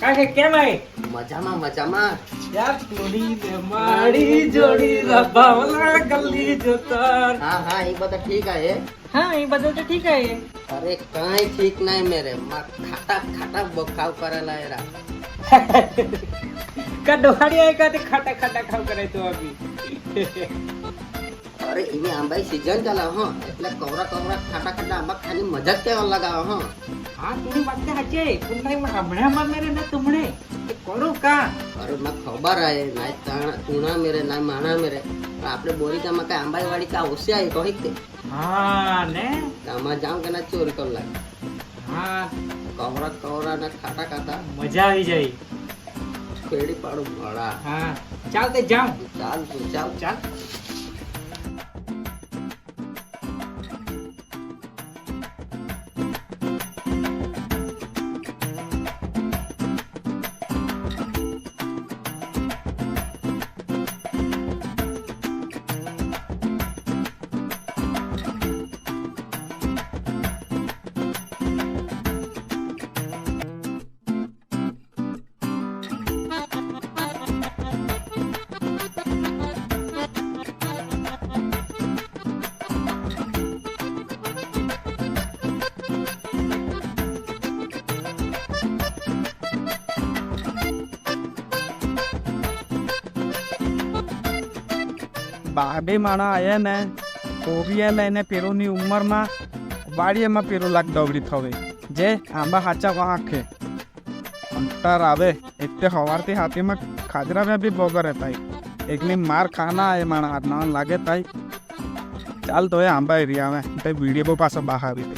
કાકે કેમ આઈ મજામાં મજામાં. યાર થોડી ને મારી જોડી રબાવલા ગલ્લી જોતર. હા હા એ બધા ઠીક આયે હા? એ બધું તો ઠીક આયે અરે કાઈ ઠીક નહીં મેરે. માં ખાટા ખાટા બખાવ કરેલા એરા. કા ડોહાડી આય કાતે ખાટા ખાટા ખાવ કરે તો અભી અરે એની આંબાઈ સીઝન ચાલે હો. એટલે કવરા કવરા ખાટા ખાટા આંબા ખાની મજા કેવા લગાવે હો. હા થોડી વાત હાચે તમને હમણાં માં મેરે ને તમને કરો કા? અરે મને ખબર હે ના તાણા તુણા મેરે ના માણા મેરે. આપણે બોરીકામાં કઈ આંબાઈ વાળી કા ઓસે આવી કહી તે. હા ને? આમાં જામ કે ના ચોરી કર લાગે. હા. કવરા કવરા ના ખાટા ખાટા. મજા આવી જાય. ખેડી પાડું ભાડા હા. ચાલ તે જાઉં. ચાલ તું ચાલ. ચાલ. બાબે માણા આવ્યા ને, કોબીએ લઈને પેરોની ઉંમરમાં, વાડીએમાં પેરો લાગ દવડી થવે. જે આંબા હાચા વાંખે. અંતર આવે. એટલે સવારથી હાથીમાં ખાજરામાં બી બોગર તાઈ એકની માર ખાના એ માણા ના લાગે તાઈ ચાલ તો એ આંબા એરિયા આવે વીડિયો બહુ પાછો બહાર આવી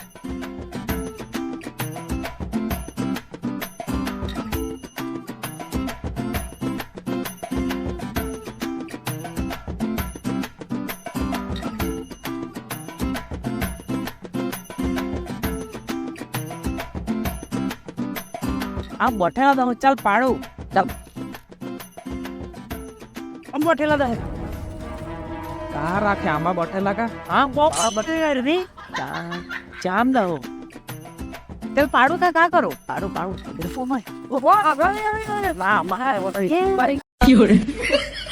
દે આ બઠેલા દો ચાલ પાડું. ચાલ આમ બોઠેલા દો કા રાખે આમાં બોઠેલા કા? હા બો આ બઠેલા રે જામ દો તેલ પાડું કા કા કરો? પાડું પાડું. ફોનમાં ઓ વાહ વાહ વાહ. વાહ. વાહ